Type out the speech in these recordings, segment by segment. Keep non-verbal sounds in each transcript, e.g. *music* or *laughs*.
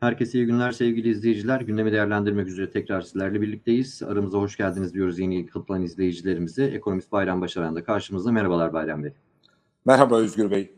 Herkese iyi günler sevgili izleyiciler. Gündemi değerlendirmek üzere tekrar sizlerle birlikteyiz. Aramıza hoş geldiniz diyoruz yeni katılan izleyicilerimize. Ekonomist Bayram Başaran da karşımızda. Merhabalar Bayram Bey. Merhaba Özgür Bey.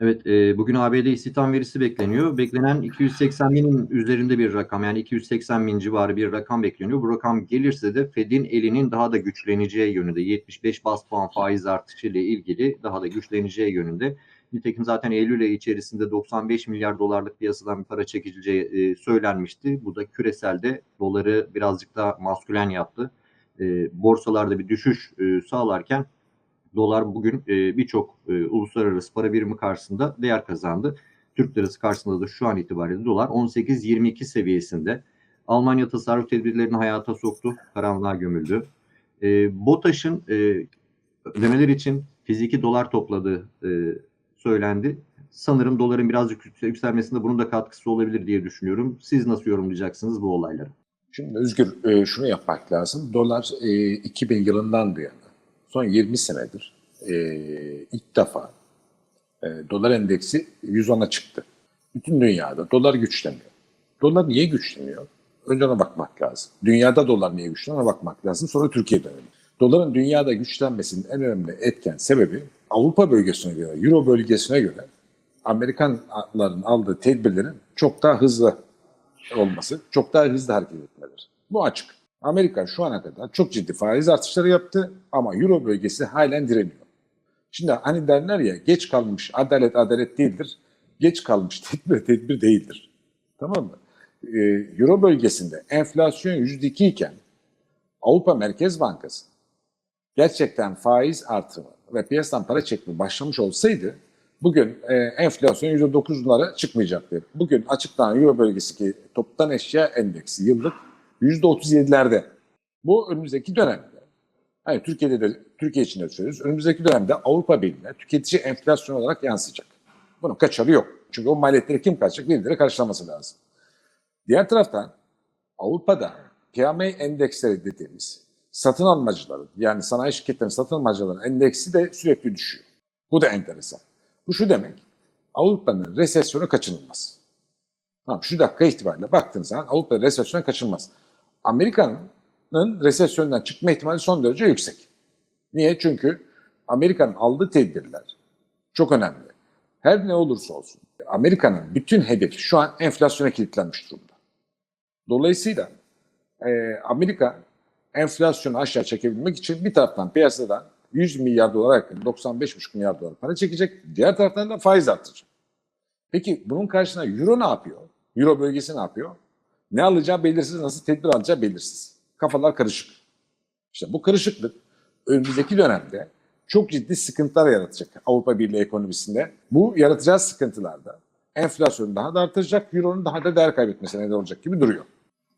Evet, e, bugün ABD istihdam verisi bekleniyor. Beklenen 280 binin üzerinde bir rakam yani 280 bin civarı bir rakam bekleniyor. Bu rakam gelirse de Fed'in elinin daha da güçleneceği yönünde 75 bas puan faiz artışı ile ilgili daha da güçleneceği yönünde. Nitekim zaten Eylül ayı içerisinde 95 milyar dolarlık piyasadan bir para çekileceği e, söylenmişti. Bu da küreselde doları birazcık daha maskülen yaptı. E, borsalarda bir düşüş e, sağlarken dolar bugün birçok uluslararası para birimi karşısında değer kazandı. Türk lirası karşısında da şu an itibariyle dolar 18-22 seviyesinde. Almanya tasarruf tedbirlerini hayata soktu, karanlığa gömüldü. E, BOTAŞ'ın ödemeler için fiziki dolar topladığı söylendi. Sanırım doların birazcık yükselmesinde bunun da katkısı olabilir diye düşünüyorum. Siz nasıl yorumlayacaksınız bu olayları? Şimdi Özgür e, şunu yapmak lazım. Dolar e, 2000 yılından bu yana son 20 senedir e, ilk defa e, dolar endeksi 110'a çıktı. Bütün dünyada dolar güçleniyor. Dolar niye güçleniyor? Önce ona bakmak lazım. Dünyada dolar niye güçleniyor ona bakmak lazım. Sonra Türkiye'de öyle. Doların dünyada güçlenmesinin en önemli etken sebebi Avrupa bölgesine göre, Euro bölgesine göre Amerikanların aldığı tedbirlerin çok daha hızlı olması, çok daha hızlı hareket etmeleri. Bu açık. Amerika şu ana kadar çok ciddi faiz artışları yaptı ama Euro bölgesi halen direniyor. Şimdi hani derler ya geç kalmış adalet adalet değildir, geç kalmış *laughs* tedbir tedbir değildir. Tamam mı? Ee, Euro bölgesinde enflasyon %2 iken Avrupa Merkez Bankası gerçekten faiz artırımı ve piyasadan para çekme başlamış olsaydı bugün e, enflasyon %9'lara çıkmayacaktı. Bugün açıklanan Euro bölgesindeki toptan eşya endeksi yıllık %37'lerde. Bu önümüzdeki dönemde. Hani Türkiye'de de Türkiye için de söylüyoruz. Önümüzdeki dönemde Avrupa Birliği'ne tüketici enflasyon olarak yansıyacak. Bunun kaçarı yok. Çünkü o maliyetleri kim karşılayacak? Birileri karşılaması lazım. Diğer taraftan Avrupa'da PMI endeksleri dediğimiz satın almacıların yani sanayi şirketlerinin satın almacıların endeksi de sürekli düşüyor. Bu da enteresan. Bu şu demek, Avrupa'nın resesyonu kaçınılmaz. Tamam, şu dakika itibariyle baktığınız zaman Avrupa resesyonu kaçınılmaz. Amerika'nın resesyondan çıkma ihtimali son derece yüksek. Niye? Çünkü Amerika'nın aldığı tedbirler çok önemli. Her ne olursa olsun Amerika'nın bütün hedefi şu an enflasyona kilitlenmiş durumda. Dolayısıyla e, Amerika enflasyonu aşağı çekebilmek için bir taraftan piyasadan 100 milyar dolara yakın 95,5 milyar dolar para çekecek. Diğer taraftan da faiz artıracak. Peki bunun karşısında Euro ne yapıyor? Euro bölgesi ne yapıyor? Ne alacağı belirsiz, nasıl tedbir alacağı belirsiz. Kafalar karışık. İşte bu karışıklık önümüzdeki dönemde çok ciddi sıkıntılar yaratacak Avrupa Birliği ekonomisinde. Bu yaratacağı sıkıntılarda enflasyonu daha da artıracak, Euro'nun daha da değer kaybetmesine neden olacak gibi duruyor.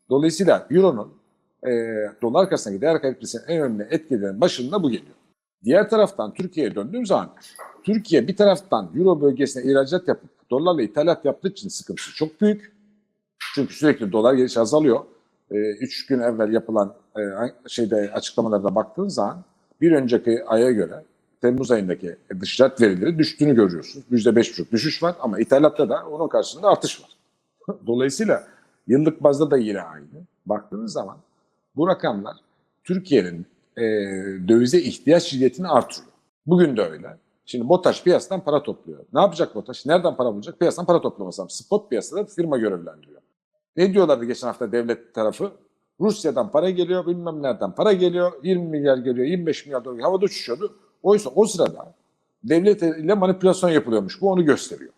Dolayısıyla Euro'nun e, dolar karşısındaki değer kaybetmesinin en önemli etkilerin başında bu geliyor. Diğer taraftan Türkiye'ye döndüğüm zaman Türkiye bir taraftan Euro bölgesine ihracat yapıp dolarla ithalat yaptığı için sıkıntısı çok büyük. Çünkü sürekli dolar geliş azalıyor. E, üç gün evvel yapılan e, şeyde açıklamalarda baktığınız zaman bir önceki aya göre Temmuz ayındaki dışişat verileri düştüğünü görüyorsunuz. %5,5 düşüş var ama ithalatta da onun karşısında artış var. *laughs* Dolayısıyla yıllık bazda da yine aynı. Baktığınız zaman bu rakamlar Türkiye'nin e, dövize ihtiyaç şiddetini artırıyor. Bugün de öyle. Şimdi BOTAŞ piyasadan para topluyor. Ne yapacak BOTAŞ? Nereden para bulacak? Piyasadan para toplaması lazım. Spot piyasada firma görevlendiriyor. Ne diyorlardı geçen hafta devlet tarafı? Rusya'dan para geliyor, bilmem nereden para geliyor, 20 milyar geliyor, 25 milyar dolar havada uçuşuyordu. Oysa o sırada devlet ile manipülasyon yapılıyormuş. Bu onu gösteriyor.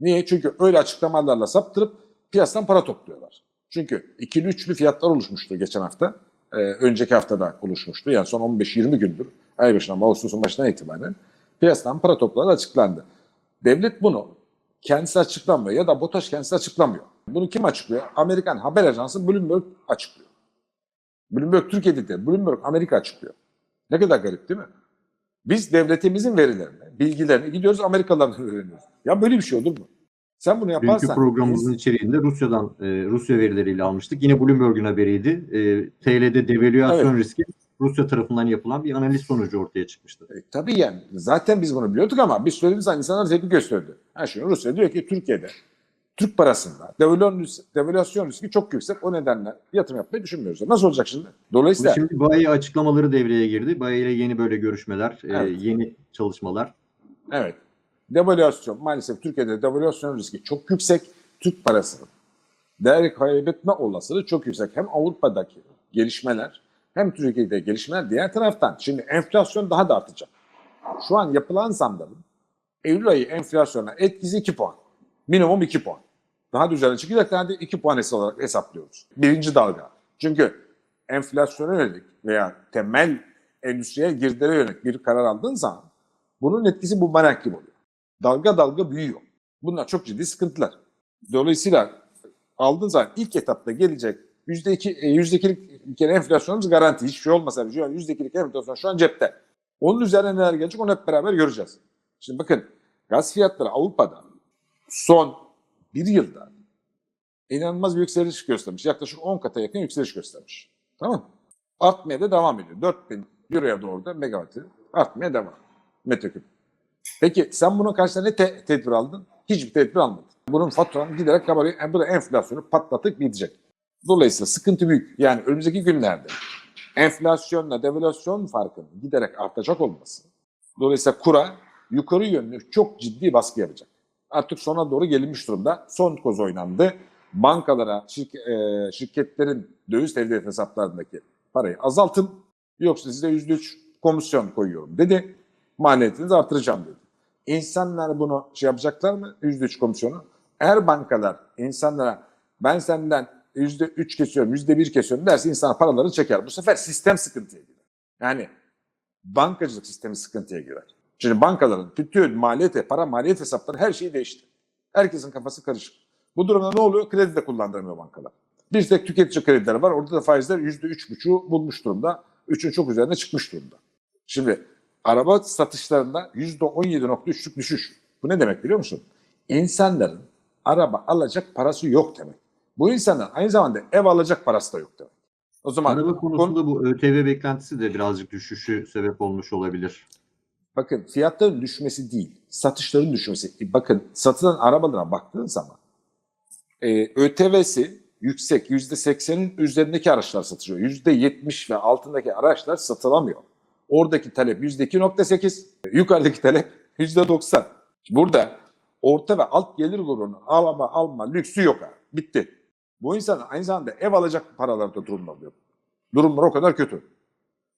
Niye? Çünkü öyle açıklamalarla saptırıp piyasadan para topluyorlar. Çünkü ikili üçlü fiyatlar oluşmuştu geçen hafta. Ee, önceki haftada oluşmuştu. Yani son 15-20 gündür ay başından Ağustos'un başından itibaren piyasadan para toplaları açıklandı. Devlet bunu kendisi açıklamıyor ya da BOTAŞ kendisi açıklamıyor. Bunu kim açıklıyor? Amerikan haber ajansı Bloomberg açıklıyor. Bloomberg Türkiye'de de Bloomberg Amerika açıklıyor. Ne kadar garip değil mi? Biz devletimizin verilerini, bilgilerini gidiyoruz Amerikalılardan *laughs* öğreniyoruz. Ya böyle bir şey olur mu? Sen bunu yaparsan... Dünkü programımızın içeriğinde Rusya'dan, e, Rusya verileriyle almıştık. Yine Bloomberg'un haberiydi. E, TL'de devalüasyon Evet. riski Rusya tarafından yapılan bir analiz sonucu ortaya çıkmıştı. E, tabii yani zaten biz bunu biliyorduk ama biz söylediğimiz zaman insanlar tepki gösterdi. Ha şimdi Rusya diyor ki Türkiye'de Türk parasında devalüasyon, riski çok yüksek. O nedenle yatırım yapmayı düşünmüyoruz. Nasıl olacak şimdi? Dolayısıyla Şimdi bayi açıklamaları devreye girdi. Bayi ile yeni böyle görüşmeler, e, Evet. yeni çalışmalar. Evet. Devalüasyon maalesef Türkiye'de devalüasyon riski çok yüksek. Türk parasının değer kaybetme olasılığı çok yüksek. Hem Avrupa'daki gelişmeler hem Türkiye'de gelişmeler diğer taraftan. Şimdi enflasyon daha da artacak. Şu an yapılan zamların Eylül ayı enflasyona etkisi 2 puan. Minimum 2 puan. Daha da üzerine çıkacak da 2 puan hesap olarak hesaplıyoruz. Birinci dalga. Çünkü enflasyona yönelik veya temel endüstriye girdilere yönelik bir karar aldığın zaman bunun etkisi bumerang gibi oluyor. Dalga dalga büyüyor. Bunlar çok ciddi sıkıntılar. Dolayısıyla aldığın zaman ilk etapta gelecek %2, e, %2'lik bir kere enflasyonumuz garanti. Hiçbir şey olmasa bile şu an %2'lik enflasyon şu an cepte. Onun üzerine neler gelecek onu hep beraber göreceğiz. Şimdi bakın gaz fiyatları Avrupa'da son bir yılda inanılmaz bir yükseliş göstermiş. Yaklaşık 10 kata yakın yükseliş göstermiş. Tamam mı? Artmaya da devam ediyor. 4000 euroya doğru da megawattı artmaya devam. Metreküp. Peki sen bunun karşısında ne te- tedbir aldın? Hiçbir tedbir almadın. Bunun faturanı giderek kabarıyor. Yani bu da enflasyonu patlatıp gidecek. Dolayısıyla sıkıntı büyük. Yani önümüzdeki günlerde enflasyonla devalüasyon farkının giderek artacak olması. Dolayısıyla kura yukarı yönlü çok ciddi baskı yapacak. Artık sona doğru gelinmiş durumda. Son koz oynandı. Bankalara, şirk- e, şirketlerin döviz tevdiat hesaplarındaki parayı azaltın. Yoksa size %3 komisyon koyuyorum dedi. Maliyetinizi artıracağım dedi. İnsanlar bunu şey yapacaklar mı? %3 komisyonu. Eğer bankalar insanlara ben senden %3 kesiyorum, %1 kesiyorum derse insanlar paraları çeker. Bu sefer sistem sıkıntıya girer. Yani bankacılık sistemi sıkıntıya girer. Şimdi bankaların bütün maliyet, para maliyet hesapları her şeyi değişti. Herkesin kafası karışık. Bu durumda ne oluyor? Kredi de kullandıramıyor bankalar. Bir tek tüketici kredileri var. Orada da faizler %3,5'u bulmuş durumda. 3'ün çok üzerine çıkmış durumda. Şimdi araba satışlarında %17,3'lük düşüş. Bu ne demek biliyor musun? İnsanların araba alacak parası yok demek. Bu insanlar aynı zamanda ev alacak parası da yok demek. O zaman Araba konu- konusunda bu ÖTV beklentisi de birazcık düşüşü sebep olmuş olabilir. Bakın fiyatların düşmesi değil, satışların düşmesi. E, Bakın satılan arabalara baktığın zaman e, ÖTV'si yüksek, %80'in üzerindeki araçlar satılıyor. %70 ve altındaki araçlar satılamıyor. Oradaki talep %2.8, yukarıdaki talep %90. Burada orta ve alt gelir grubunun alma alma lüksü yok. abi. Bitti. Bu insanlar aynı zamanda ev alacak paralarda durumlar yok. Durumlar o kadar kötü.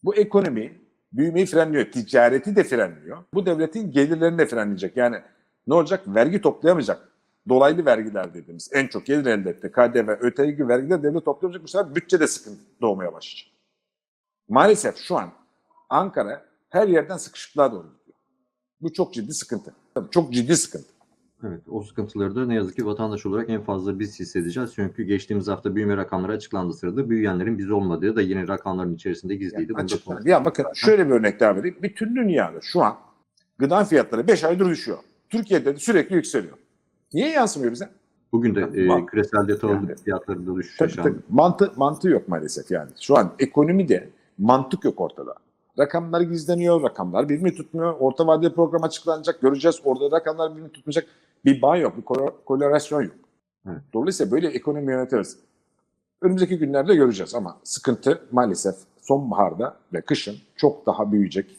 Bu ekonomi büyümeyi frenliyor. Ticareti de frenliyor. Bu devletin gelirlerini de frenleyecek. Yani ne olacak? Vergi toplayamayacak. Dolaylı vergiler dediğimiz en çok gelir elde etti. KDV, gibi vergiler devlet toplayamayacak. Bu sefer bütçede sıkıntı doğmaya başlayacak. Maalesef şu an Ankara her yerden sıkışıklığa doğru gidiyor. Bu çok ciddi sıkıntı. Tabii Çok ciddi sıkıntı. Evet, o sıkıntıları da ne yazık ki vatandaş olarak en fazla biz hissedeceğiz. Çünkü geçtiğimiz hafta büyüme rakamları açıklandı sırada büyüyenlerin biz olmadığı da yine rakamların içerisinde gizliydi. Da Açıklar. konuştuk. Ya bakın şöyle bir örnek daha vereyim. Bütün dünyada şu an gıda fiyatları 5 aydır düşüyor. Türkiye'de de sürekli yükseliyor. Niye yansımıyor bize? Bugün de e, Bak, küreselde tahıl yani. fiyatlarında düşüş Tabii, tabii. Mantı, mantığı yok maalesef yani. Şu an ekonomide mantık yok ortada. Rakamlar gizleniyor, rakamlar birbirini tutmuyor. Orta vadeli program açıklanacak, göreceğiz. Orada rakamlar birbirini tutmayacak. Bir bağ yok, bir kore- korelasyon yok. Evet. Dolayısıyla böyle ekonomi yönetiriz. Önümüzdeki günlerde göreceğiz ama sıkıntı maalesef sonbaharda ve kışın çok daha büyüyecek.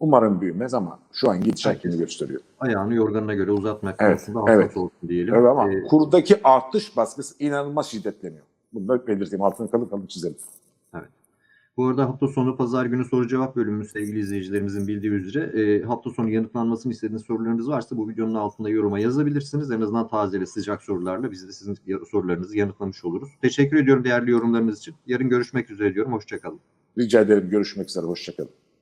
Umarım büyümez ama şu an bunu gösteriyor. Ayağını yorganına göre uzatmak Evet, konusunda evet. olsun diyelim. Evet ama E, kurdaki artış baskısı inanılmaz şiddetleniyor. Bunu da belirteyim, altını kalın kalın çizelim. Bu arada hafta sonu pazar günü soru cevap bölümümüz sevgili izleyicilerimizin bildiği üzere e, hafta sonu yanıtlanmasını istediğiniz sorularınız varsa bu videonun altında yoruma yazabilirsiniz. En azından taze ve sıcak sorularla biz de sizin sorularınızı yanıtlamış oluruz. Teşekkür ediyorum değerli yorumlarınız için. Yarın görüşmek üzere diyorum. Hoşçakalın. Rica ederim görüşmek üzere, hoşçakalın.